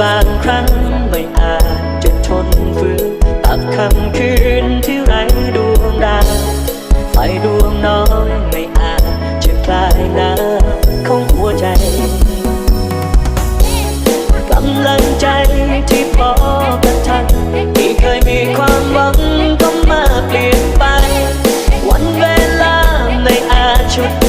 บางครั้งไม่อาจจะทนฟื้นตับคำคืนที่ไร้ดวงดาวไฟดวงน้อยไม่อาจจะคลายน้ำของหัวใจกำลังใจที่พอกระทันที่เคยมีความหวังก็มาเปลี่ยนไป วันเวลาไม่อาจชุด